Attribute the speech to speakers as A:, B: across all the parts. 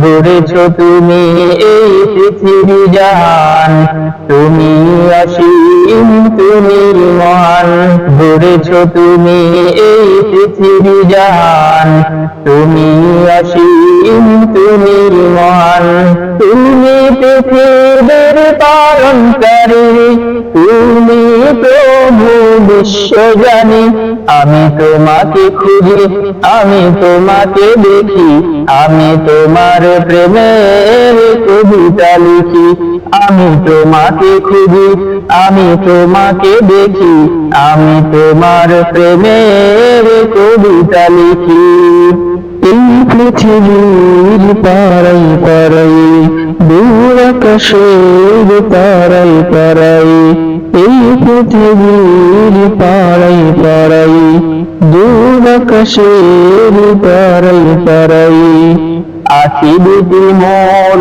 A: গড়েছ তুমি এই পৃথিবী জাহান তুমি অসীম, তুমি মহান গড়েছ তুমি এই পৃথিবী জাহান তুমি অসীম, তুমি মহান তুমি পৃথিবীর পালনকারী তুমি প্রভু বিশ্ব জানি, আমি তোমাকে খুঁজি, আমি তোমাকে দেখি, আমি তোমার প্রেমের কবিতা লিখি, আমি তোমাকে খুঁজি, আমি তোমাকে দেখি, আমি তোমার প্রেমের কবিতা লিখি। এই পৃথিবীর পারাই পারাই দূর আকাশের পারাই পারাই এই পৃথিবীর পারাই পারাই দূর পারাই পারাই আখি দুটি মোর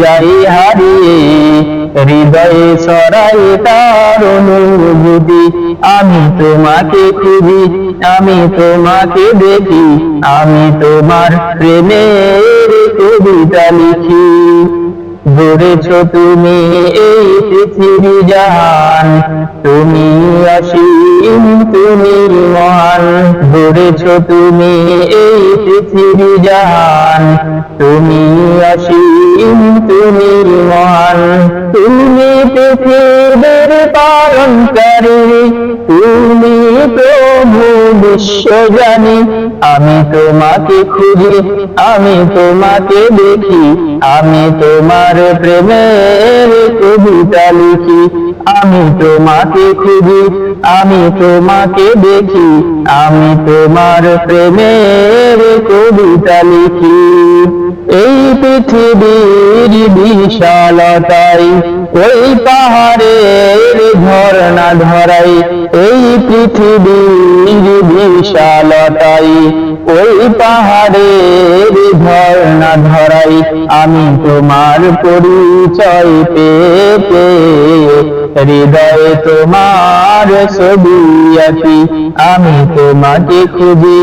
A: যাই হারিয়ে, হৃদয়ে সরাই তার অনুভূতি। আমি তোমাকে খুঁজি, আমি তোমাকে দেখি, আমি তোমার প্রেমের কবিতা লিখি। গড়েছ তুমি এই পৃথিবী জাহান তুমি অসীম, তুমি মহান। গড়েছ তুমি এই পৃথিবী জাহান তুমি অসীম, তুমি মহান। তুমি পৃথিবীর পালনকারী তুমি প্রভু বিশ্বজানি আমি তোমাকে খুঁজি, আমি তোমাকে দেখি, আমি তোমার প্রেমের কবিতা লিখি, আমি তোমাকে খুঁজি। আমি তোমাকে দেখি, আমি তোমার প্রেমের কবিতা লিখি। এই পৃথিবীর বিশালতাই, ওই পাহাড়ের ঝর্ণা ধরাই, এই পৃথিবীর বিশালতাই, ওই পাহাড়ের ঝর্ণা ধরাই, আমি তোমার পরিচয় পেতে, হৃদয়ে তোমার ছবি আছি আমি তোমাকে খুঁজি,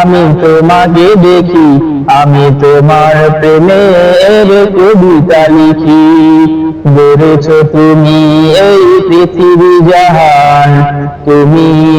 A: আমি তোমাকে দেখি, আমি তোমার প্রেমের কবিতা লিখি। গড়েছ তুমি এই পৃথিবী জাহান, তুমি